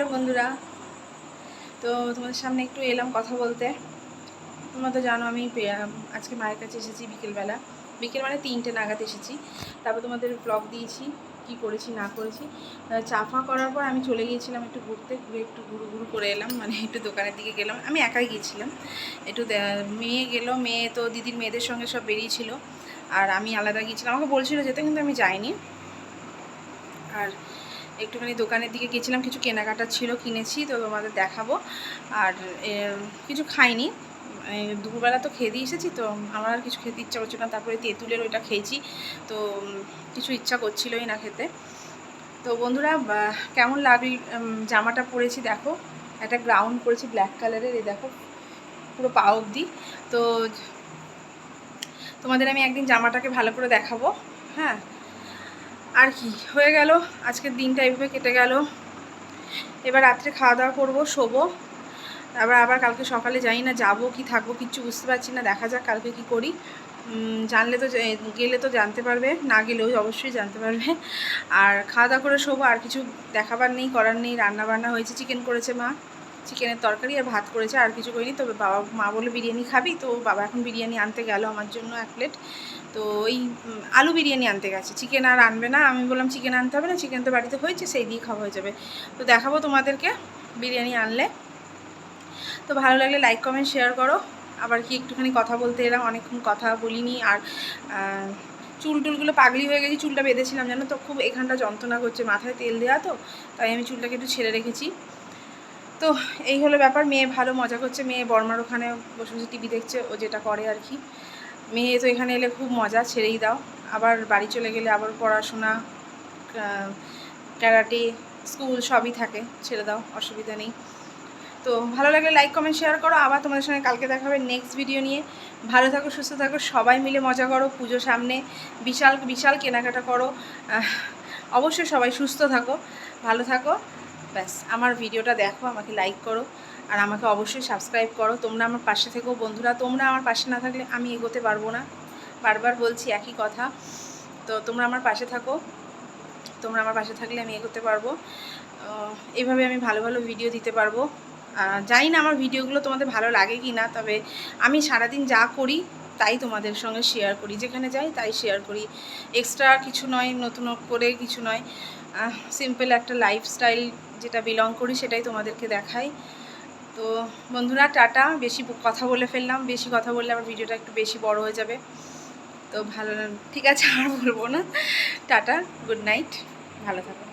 Hello বন্ধুরা। তো তোমাদের সামনে একটু এলাম কথা বলতে। তোমরা তো জানো আমি আজকে মায়ের কাছে এসেছি বিকেলবেলা। বিকেল মানে তিনটে নাগাদ এসেছি। তারপর তোমাদের ব্লগ দিয়েছি কি করেছি না করেছি। আহ, চা ফা করার পর আমি চলে গিয়েছিলাম একটু ঘুরতে ঘুরে একটু ঘুরু ঘুরু করে এলাম। মানে একটু দোকানের দিকে গেলাম। আমি একাই গিয়েছিলাম। একটু মেয়ে গেলো মেয়ে তো দিদির মেয়েদের সঙ্গে সব বেরিয়েছিল। আর আমি আলাদা গিয়েছিলাম। আমাকে বলছিল যেতে কিন্তু আমি যাইনি। আর একটুখানি দোকানের দিকে গেছিলাম কিছু কেনাকাটা ছিল, কিনেছি, তো তোমাদের দেখাবো। আর কিছু খাইনি। দুপুরবেলা তো খেয়ে দিয়ে এসেছি, তো আমার আর কিছু খেতে ইচ্ছা করছিল না। তারপরে তেঁতুলের ওইটা খেয়েছি, তো কিছু ইচ্ছা করছিলই না খেতে। তো বন্ধুরা কেমন লাগল জামাটা পরেছি দেখো। একটা গ্রাউন্ড পরেছি, ব্ল্যাক কালারের এই দেখো, পুরো পা অবধি। তো তোমাদের আমি একদিন জামাটাকে ভালো করে দেখাবো হ্যাঁ? আর কি, হয়ে গেল। আজকের দিনটা এইভাবে কেটে গেল। এবার রাত্রে খাওয়া দাওয়া করব, শোবো। আবার আবার কালকে সকালে জানি না যাব কি, থাকব কিচ্ছু বুঝতে পারছি না। দেখা যাক কালকে কি করি। জানলে তো গেলে তো জানতে পারবে, না গেলেও অবশ্যই জানতে পারবে। আর খাওয়া দাওয়া করে শোবো, আর কিছু দেখাবার নেই, করার নেই রান্না বান্না হয়েছে, চিকেন করেছে মা। চিকেনের তরকারি আর ভাত করেছে, আর কিছু করিনি। তবে বাবা মা বলে বিরিয়ানি খাবি? তো বাবা এখন বিরিয়ানি আনতে গেল আমার জন্য এক প্লেট তো ওই আলু বিরিয়ানি আনতে গেছে। চিকেন আর আনবে না। আমি বললাম চিকেন আনতে হবে না চিকেন তো বাড়িতে হয়েছে, সেই দিয়ে খাওয়া হয়ে যাবে। তো দেখাবো তোমাদেরকে বিরিয়ানি আনলে। তো ভালো লাগলে লাইক কমেন্ট শেয়ার করো। আবার কি একটুখানি কথা বলতে এলাম, অনেকক্ষণ কথা বলিনি। আর চুল টুলগুলো পাগলি হয়ে গেছি, চুলটা বেঁধেছিলাম জানো তো? খুব এখানটা যন্ত্রণা করছে, মাথায় তেল দেওয়া তো, তাই আমি চুলটাকে একটু ছেড়ে রেখেছি। তো এই হলো ব্যাপার। মেয়ে ভালো মজা করছে। মেয়ে বর্মার ওখানে বসে বসে টিভি দেখছে, ও যেটা করে আর কি। মেয়ে তো এখানে এলে খুব মজা, ছেড়েই দাও। আবার বাড়ি চলে গেলে আবার পড়াশোনা ক্যারাটে, স্কুল সবই থাকে, ছেড়ে দাও, অসুবিধা নেই। তো ভালো লাগলে লাইক কমেন্ট শেয়ার করো। আবার তোমাদের সঙ্গে কালকে দেখা হবে নেক্সট ভিডিও নিয়ে। ভালো থাকো, সুস্থ থাকো, সবাই মিলে মজা করো, পুজো সামনে, বিশাল বিশাল কেনাকাটা করো। অবশ্যই সবাই সুস্থ থাকো, ভালো থাকো। ব্যাস, আমার ভিডিওটা দেখো, আমাকে লাইক করো আর আমাকে অবশ্যই সাবস্ক্রাইব করো। তোমরা আমার পাশে থেকো বন্ধুরা, তোমরা আমার পাশে না থাকলে আমি এগোতে পারব না। বারবার বলছি একই কথা। তো তোমরা আমার পাশে থাকো, তোমরা আমার পাশে থাকলে আমি এগোতে পারব। এভাবে আমি ভালো ভালো ভিডিও দিতে পারব। জানি না আমার ভিডিওগুলো তোমাদের ভালো লাগে কি না তবে আমি সারাদিন যা করি তাই তোমাদের সঙ্গে শেয়ার করি। যেখানে যাই তাই শেয়ার করি। এক্সট্রা কিছু নয়, নতুন করে কিছু নয়। সিম্পল একটা লাইফস্টাইল যেটা বিলং করি সেটাই তোমাদেরকে দেখাই। তো বন্ধুরা, টাটা। বেশি কথা বলে ফেললাম। বেশি কথা বললে আমার ভিডিওটা একটু বেশি বড় হয়ে যাবে। তো ভালো, ঠিক আছে, আর বলব না। টাটা গুড নাইট ভালো থাকো।